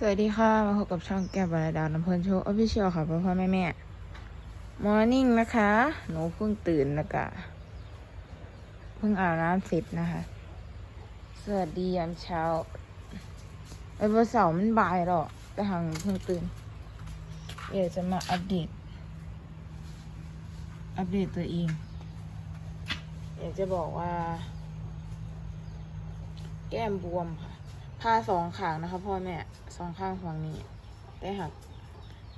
สวัสดีค่ะ มาพบกับช่องแก้วบรรดาลน้ำเพลินโชว์ออฟฟิเชียลค่ะพ่อพ่อแม่แม่มอร์นิ่งนะคะ หนูเพิ่งตื่นแล้วก็เพิ่งอาบน้ำเสร็จนะคะ สวัสดียามเช้าไอ้วันเสาร์มันบ่ายหรอกแต่หังเพิ่งตื่น เดี๋ยวจะมาอัปเดต อัปเดตตัวเองอยากจะบอกว่า แก้มบวมค่ะ ผ้าสองขางนะคะพ่อแม่สองข้างฝั่งนี้ ได้หัก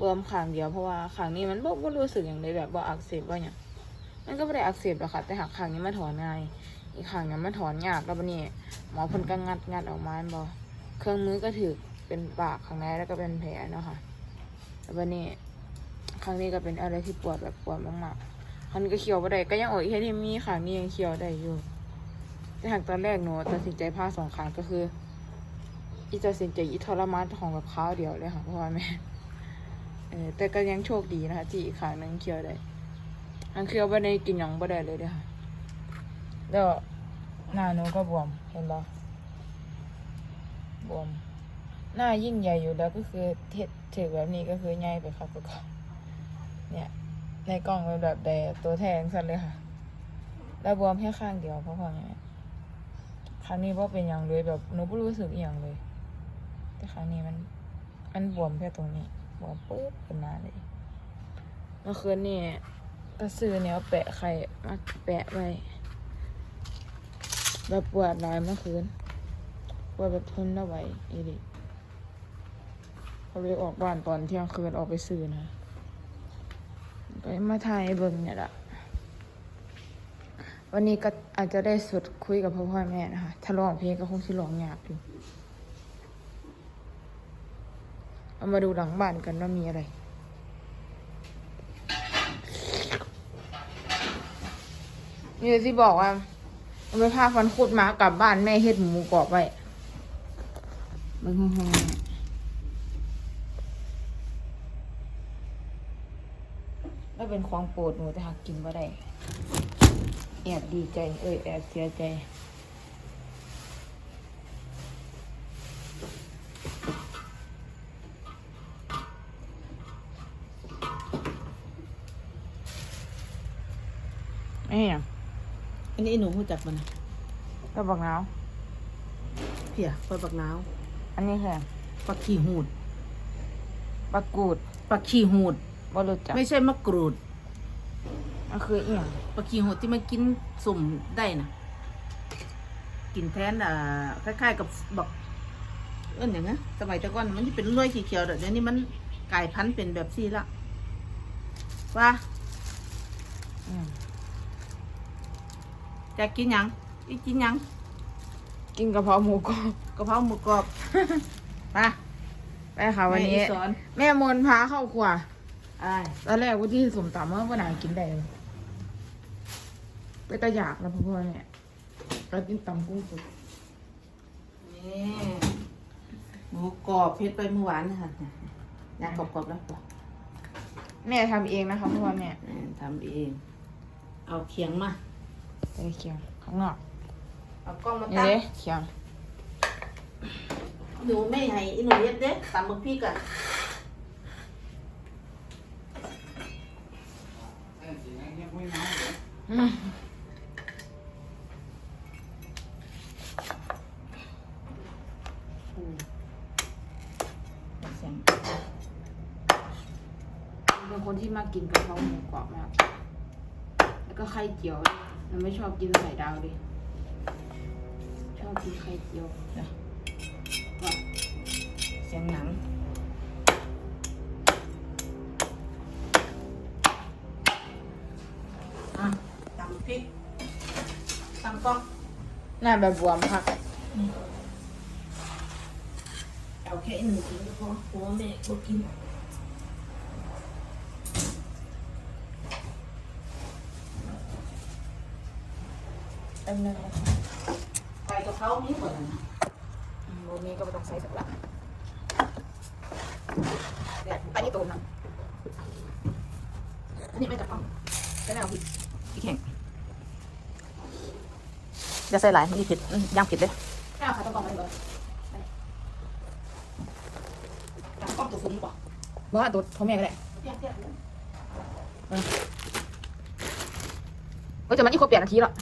บวมขางเดียวเพราะว่าขางนี้มันบ่บ่รู้สึกอย่างใดแบบว่าอักเสบว่าอย่างมันก็ไม่ได้อักเสบหรอกค่ะแต่หักขางนี้มาถอนง่ายอีกขางนี้มาถอนยากแล้วบัดนี้หมอเพิ่นก็งัดงัดออกมาอันบ่เครื่องมือก็ถือเป็นปากข้างในแล้วก็เป็นแผลเนาะค่ะแล้วบัดนี้ครั้งนี้ก็เป็นอะไรที่ปวดแบบปวดมากๆครั้งนี้ก็เคี้ยวบ่ได้ก็ยังออกอีกแค่ที่มีขางนี้ยังเคี้ยวได้อยู่แต่หากตอนแรกหนูตัดสินใจผ้าสองขางก็คือ อีตัดสินใจอีทรมานของกับข้าวเดียวเลยค่ะเพราะว่าแม่เออแต่ก็ยังโชคดีนะคะที่อีกขางหนึงเคี้ยวได้อันเคี้ยวไม่ได้กินหยังไม่ได้เลยเด้อค่ะแล้วหน้าหนูก็บวมเห็นปะบวมหน้ายิ่งใหญ่อยู่แล้วก็คือเท็ดถือแบบนี้ก็คือใหญ่ไปครับกคนเนี่ย ในกล้องเป็นแบบแดตัวแทงสันเลยค่ะ แล้วบวมแค่ข้างเดียวเพราะว่าไงครั้งนี้ว่าเป็นอย่างเลยแบบหนูไม่รู้สึกอย่างเลย แต่ครั้งนี้มัน มันบวมแค่ตรงนี้บวมปุ๊บขึ้นมาเลยเมื่อคืนนี่ก็ซื้อแนวแปะไข่มาแปะไว้แบบปวดหลายเมื่อคืนปวดแบบทนไม่ไหวอีดิเขาเลยออกบ้านตอนเที่ยงคืนออกไปซื้อนะก็มาถ่ายเบิ่งเนี่ยแหละวันนี้ก็อาจจะได้สุดคุยกับพ่อพ่อแม่นะคะ ถ้าร้องเพลงก็คงสิร้องยากอยู่ เอามาดูหลังบ้านกันว่ามีอะไร นี่ที่บอกว่าเอาไปพาฟันคุดมากลับบ้านแม่เฮ็ดหมูกรอบไว้มันคงคงแล้วเป็นของโปรดหนูแต่หากกินว่ได้แอบดีใจ เอ้ยแอบเสียใจ ไอ้เนี่ย อันนี้ หนูรู้จักมันนะก็บอกน้าวเพียปลาปักน้าวอันนี้คือปลาขี้หูดปลากูดปลาขี้หูด บ่รู้จักไม่ใช่มะกรูดมันคืออีหยังปลาขี้หูดที่มันกินสุ่มได้นะกินแทนอ่าคล้ายๆ กับบักเอิ้นอย่างนะสมัยแต่ก่อนมันจะเป็นรวยเขียวๆเดี๋ยวนี้มันกลายพันธุ์เป็นแบบซี่ละว่าอืม จะกินหยังอีกินหยังกินกะเพราหมูกรอบกะเพราหมูกรอบไปไปค่ะวันนี้ แม่อีสอน แม่มนพาเข้าครัวอ้ายตอนแรกว่าที่สมตำว่าวันไหนกินได้เลยไปตะอยากแล้วพ่อพ่อเนี่ยก็กินตำกุ้งสดนี่หมูกรอบเพชรไปเมื่อวานนะคะอยากกรอบๆแล้วปะแม่ทำเองนะคะพ่อพ่อแม่เออทำเอง เอาเคียงมา ไปเคียงข้างนอกเอากล้องมานี่ตั้งเด้เคียงหนูไม่ให้อีหนูเย็ดเด้ตำบักพริกอะอืมเสียงเป็นคนที่มากินกะเพราหมูกรอบมากแล้วก็ไข่เจียว มันไม่ชอบกินไข่ดาวดิชอบกินไข่เจียวจ้ะว่าเสียงหนังอะตำพริกตำกล้องหน้าแบบบวมค่ะเอาแค่หนึ่งกินก็พอหัวแม่ก็กิน ป๊บนึงนะคะไปกับเขามีหมดอะนะอืมวันนี้ก็ไม่ต้องใช้สักละเดี๋ยวอันนี้ตูนนะอันนี้ไม่จับต้องใช้แล้วพี่พี่แข่งอย่าใส่หลายนี่ผิดอืมย่างผิดเลยไม่เอาค่ะต้องกองไปเลยป้อมตัวฟุ้งป่ะบอกว่าตัวพ่อแม่ก็ได้เตี้ยเตี้ยเฮ้ยแต่มันนี่ครบแปดนาทีแล้ว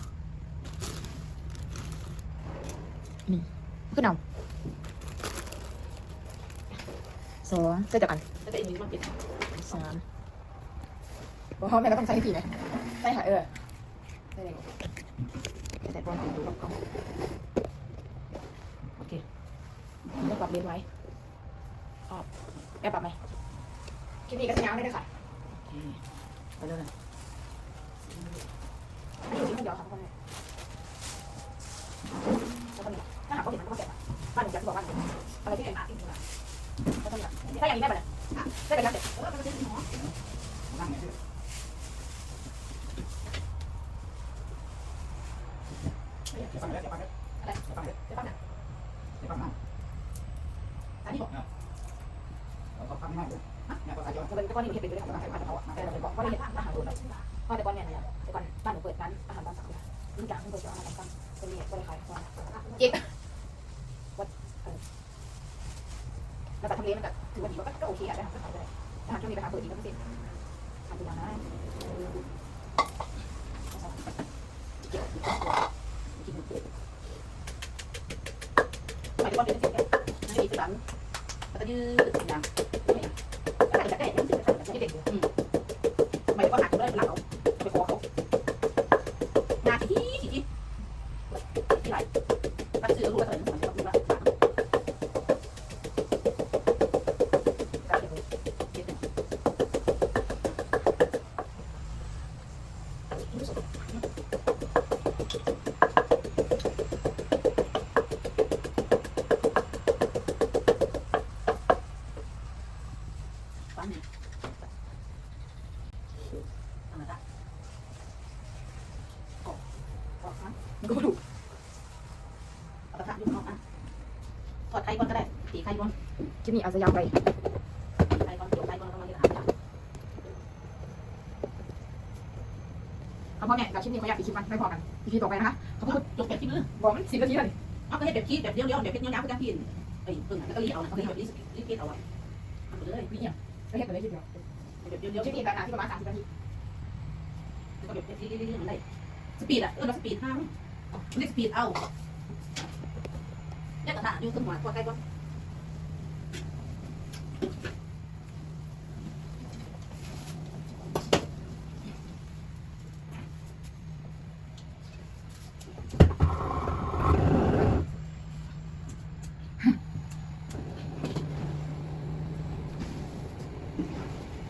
นี่ ขึ้นเอาสองใส่จากกันแล้วแต่อีนี้มันเป็นสามบอกพ่อแม่ก็ต้องใส่ทีไหมใส่ค่ะเออใส่เลยใส่บอลติดดูกับกล้องโอเคแล้วปรับเลนส์ไว้ออกแอบปรับไหมคลิปนี้ก็สัญญาไม่ได้ค่ะโอเคไปเลยนะอันนี้อยู่ที่คนเดียวค่ะพ่อแม่แล้วก็มีถ้าหากเขาเห็นมันก็เสร็จอะ บ้านหนูจะบอกว่าอะไรที่เป็นอาร์ตที่สุดอะก็ต้องแบบถ้าอย่างนี้ได้ปะเนี่ยได้ไปแล้วเสร็จเออมันจะเป็นหมอนั่งไงพี่อะไรเดี๋ยวปั้นอะเดี๋ยวก่อนนะอันนี้บอกเราก็ทำไม่ได้เลยเนี่ยภาษาเดียวจะเป็นตะกอนนี่เห็นเป็นด้วยค่ะอาหารเขาอะแต่เราเป็นบอกว่าเราเห็นอาหารโดนแล้วเพราะแต่ก่อนเนี่ยนี่ยแต่ก่อนบ้านหนูเปิดร้านอาหารตามสั่งเลยทุกางเปิดอาหารตามสั่งเป็นเรียกบริขายก่อนอีกวั แล้วแต่ทำเลมันก็ถือว่าดีว่าก็โอเคอะได้ทำก็ขายได้อาหารช่วงนี้ไปหาเปิดอีกก็ไม่เสร็จทำตัวอย่างนะหมายถึงว่าเป็นเสร็จแค่ไม่มีสันแล้วก็ยืดอย่างอะไรจะได้ยังไม่เด็กหมายถึงว่าหักได้เป็นหลังเอา ทำไมล่ะออกออกนะมันก็ไม่ถูเอากระทะยกออกนะทอดไข่ก่อนก็ได้ตีไข่ก่อนคลิปนี้อาจจะยาวไปไข่ก่อนเดี๋ยวไข่ก่อนแล้วก็มาเรียนหาเขาพ่อแม่กับคลิปนี้ขาอยากปิดคลิปมันไม่พอกันอีพีต่อไปนะคะเขาพูดยกแบบที่มือบอกมันสิบนาทีเลยเอาก็ให้แบบคีบแบบเดียวๆแบบเป็นยาวๆก็จะพินไอ้ปึ้งแล้วก็รีเอานะเขาให้แบบรีรีบเอาไว้ทำไปเลยวิ่งเนี่ยก็เห็นไปเลยคลิปเดียวแบบเดียวคลิปนี้การที่ประมาณสามสิบนาที ก็แบบรีบๆๆมันได้สปีดอะเออเราสปีดห้ามเรียกสปีดเอาแยกกระดาษอยู่ตรงหัวตัวใกล้ก่อน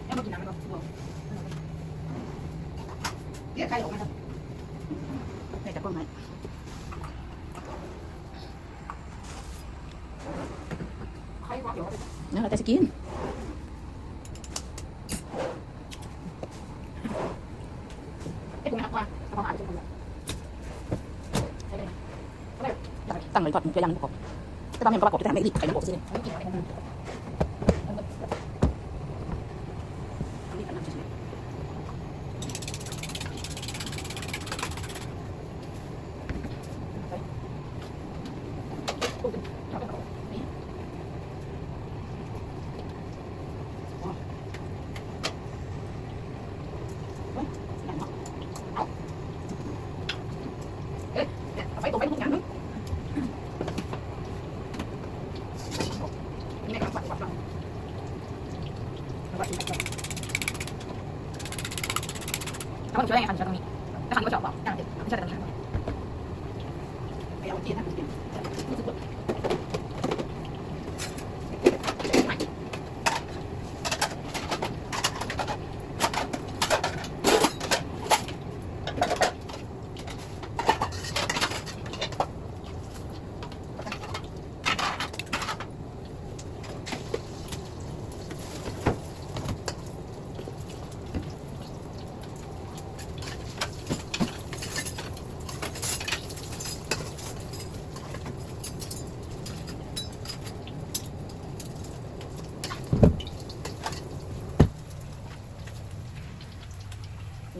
แล้วมากินน้ำมันก็บอก เรียกใครออกมาครับใครจะก้นไหม ใครบอกเดี๋ยว เนี่ยเราจะกิน ไอ้พวกนี้ว่าเอาหาไปจนหม ดเลยใช่ไหมตั้งเลยก่อนจะยังประกอบจะทำให้ประกอบจะทำให้รีบไข่ประกอบซิไม่กินอะไรทั้งนั้น รีบกันนะเฉย ปุ๊บเอาไปก่อนนี่ ๆอย่างเนาะ เนี่ยเอาไปตรงไปทุกอย่างนึงนี่ไม่กลับวัดวัดบ้าง วัดอีกแบบแล้วมันช่วยยังไงคันช่วยตร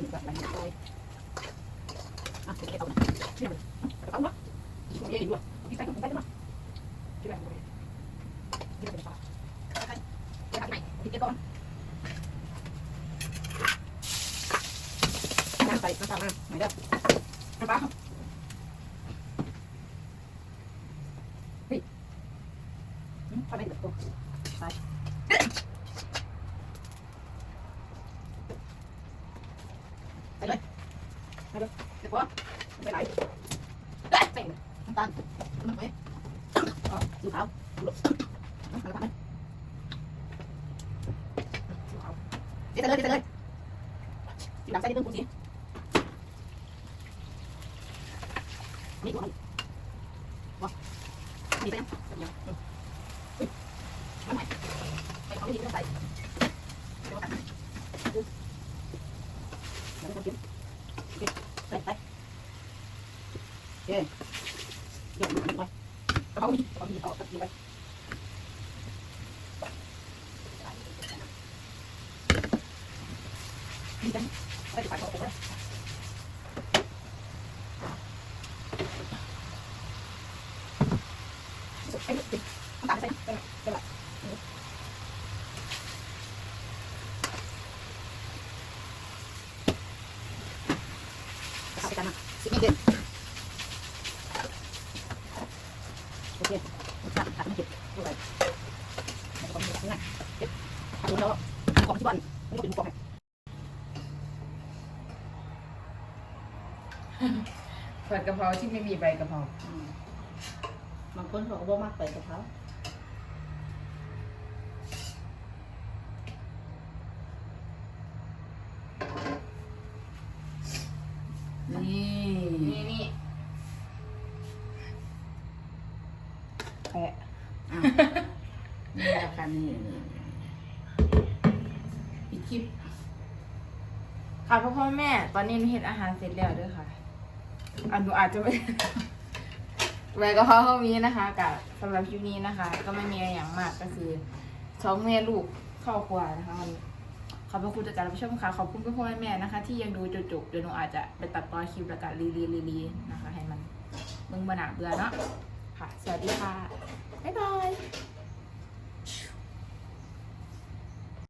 mình gặp lại thôi à cái cái tàu này cái này tàu quá cái gì vậy cái cái cái cái สีดำใส่นิดนึงคุณสีนี่กูเอานี่ใส่ยังยังเฮ้ยมันใหม่ไปเขาดีไม่ต้องใส่เดี๋ยวตัดเดี๋ยวต้องกินใส่ไปเย้ยกมือไปเขาดีเขาดีเขาตัดไปนี่จังไปใส่เขาไปเลยไปเลยตัดใส่ไปเลยไปเลย ตัดไปกันนะสิบนิดเดียวโอเคตัดตัดไม่เจ็บด้วยแล้วก็มีอะไรนะเจ็บตัดแล้วกล่องที่บ้านไม่ต้องเป็นกล่องผัดกะเพราที่ไม่มีใบกะเพราอืมบางคนเขาก็บอกมากไปกับเขานี่ นี่นี่แปะ อะนี่ราคานี่อีกคลิป ค่ะพ่อพ่อแม่ ตอนนี้หนูเห็ดอาหารเสร็จแล้วด้วยค่ะ อันหนูอาจจะไม่ใบกะเพราเขามีนะคะกับสำหรับคลิปนี้นะคะ ก็ไม่มีอะไรอย่างมากก็คือสองแม่ลูกเข้าวครัวนะคะวันนี้ขอบพระคุณจากการรับชมค่ะ ขอบคุณพ่อพ่อแม่นะคะ ที่ยังดูจนจบเดี๋ยวหนูอาจจะไปตัดต่อคลิปแล้วก็รีรีรีรีนะคะ ให้มันเบิ่งบหนาเบื่อเนาะค่ะ สวัสดีค่ะ บ๊ายบาย